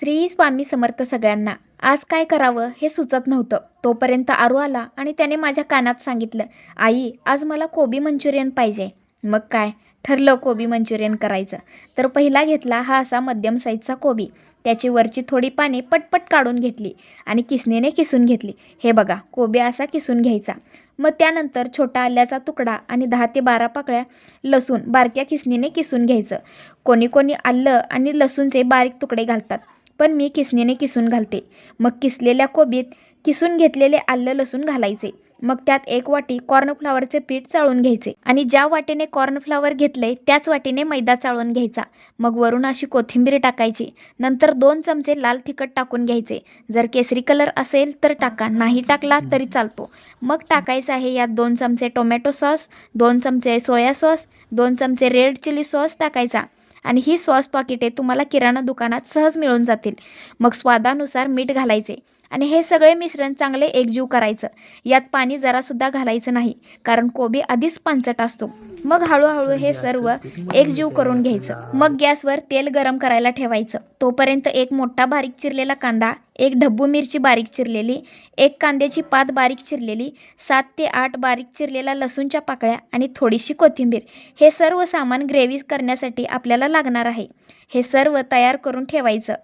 श्री स्वामी समर्थ सगळ्यांना. आज काय करावं हे सुचत नव्हतं. तोपर्यंत आरू आला आणि त्याने माझ्या कानात सांगितलं आई आज मला कोबी मंचुरियन पाहिजे. मग काय? ठरलं कोबी मंचुरियन करायचं. तर पहिला घेतला हा असा मध्यम साईजचा कोबी. त्याची वरची थोडी पाने पटपट काढून घेतली आणि किसणीने किसून घेतली. हे बघा कोबी असा किसून घ्यायचा. मग त्यानंतर छोटा आल्याचा तुकडा आणि दहा ते बारा पाकळ्या लसूण बारक्या किसणीने किसून घ्यायचं. कोणी कोणी आलं आणि लसूणचे बारीक तुकडे घालतात. पण मी किसणीने किसून घालते. मग किसलेल्या कोबीत किसून घेतलेले आलं लसूण घालायचे. मग त्यात एक वाटी कॉर्नफ्लावरचे पीठ चाळून घ्यायचे आणि ज्या वाटेने कॉर्नफ्लावर घेतले त्याच वाटीने मैदा चाळून घ्यायचा. मग वरून अशी कोथिंबीर टाकायची. नंतर दोन चमचे लाल तिखट टाकून घ्यायचे. जर केसरी कलर असेल तर टाका. नाही टाकला तरी चालतो. मग टाकायचं आहे यात दोन चमचे टोमॅटो सॉस दोन चमचे सोया सॉस दोन चमचे रेड चिली सॉस टाकायचा. आणि ही सॉस पाकिटे तुम्हाला किराणा दुकानात सहज मिळून जातील. मग स्वादानुसार मीठ घालायचे. आणि हे सगळे मिश्रण चांगले एकजीव करायचं. यात पाणी जरासुद्धा घालायचं नाही कारण कोबी आधीच पांचट असतो. मग हळूहळू हे सर्व एकजीव करून घ्यायचं. मग गॅसवर तेल गरम करायला ठेवायचं. तोपर्यंत एक मोठा बारीक चिरलेला कांदा एक ढब्बू मिरची बारीक चिरलेली एक कांद्याची पात बारीक चिरलेली सात ते आठ बारीक चिरलेल्या लसूणच्या पाकळ्या आणि थोडीशी कोथिंबीर. हे सर्व सामान ग्रेव्ही करण्यासाठी आपल्याला लागणार आहे. हे सर्व तयार करून ठेवायचं.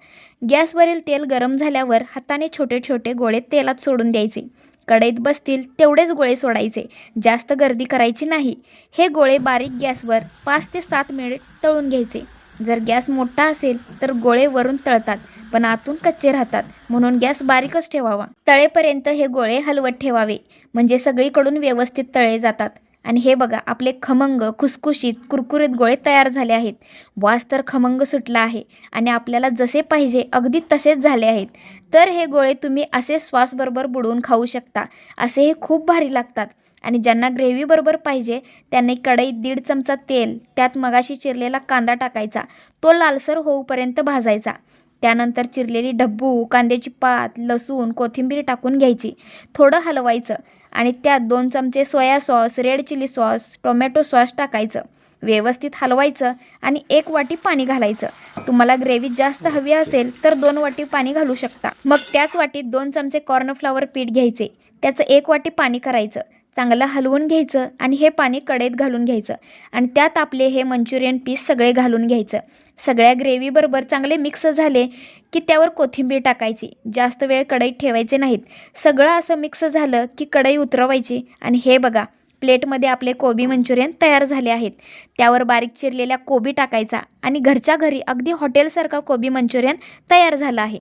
गॅसवरील तेल गरम झाल्यावर हाताने छोटे छोटे गोळे तेलात सोडून द्यायचे. कढईत बसतील तेवढेच गोळे सोडायचे. जास्त गर्दी करायची नाही. हे गोळे बारीक गॅसवर पाच ते सात मिनिट तळून घ्यायचे. जर गॅस मोठा असेल तर गोळे वरून तळतात पण आतून कच्चे राहतात म्हणून गॅस बारीकच ठेवावा. तळेपर्यंत हे गोळे हलवत ठेवावे म्हणजे सगळीकडून व्यवस्थित तळे जातात. आणि हे बघा आपले खमंग खुसखुशीत कुरकुरीत गोळे तयार झाले आहेत. वास तर खमंग सुटला आहे आणि आपल्याला जसे पाहिजे अगदी तसेच झाले आहेत. तर हे गोळे तुम्ही असे श्वासबरोबर बुडवून खाऊ शकता. असे हे खूप भारी लागतात. आणि ज्यांना ग्रेव्हीबरोबर पाहिजे त्यांनी कढईत दीड चमचा तेल त्यात मगाशी चिरलेला कांदा टाकायचा. तो लालसर होऊपर्यंत भाजायचा. त्यानंतर चिरलेली डब्बू कांद्याची पात लसूण कोथिंबीर टाकून घ्यायची. थोडं हलवायचं. आणि त्यात दोन चमचे soya sauce red chilli sauce tomato sauce टाकायचं. व्यवस्थित हलवायचं आणि एक वाटी पाणी घालायचं. तुम्हाला ग्रेव्ही जास्त हवी असेल तर दोन वाटी पाणी घालू शकता. मग त्याच वाटीत दोन चमचे कॉर्नफ्लावर पीठ घ्यायचे. त्याचं एक वाटी पाणी करायचं. चांगलं हलवून घ्यायचं आणि हे पाणी कढईत घालून घ्यायचं. आणि त्यात आपले हे मंचुरियन पीस सगळे घालून घ्यायचं. सगळ्या ग्रेव्हीबरोबर चांगले मिक्स झाले की त्यावर कोथिंबीर टाकायची. जास्त वेळ कढईत ठेवायचे नाहीत. सगळं असं मिक्स झालं की कढई उतरवायची. आणि हे बघा प्लेटमध्ये आपले कोबी मंचुरियन तयार झाले आहेत. त्यावर बारीक चिरलेल्या कोबी टाकायचा आणि घरच्या घरी अगदी हॉटेलसारखा कोबी मंचुरियन तयार झाला आहे.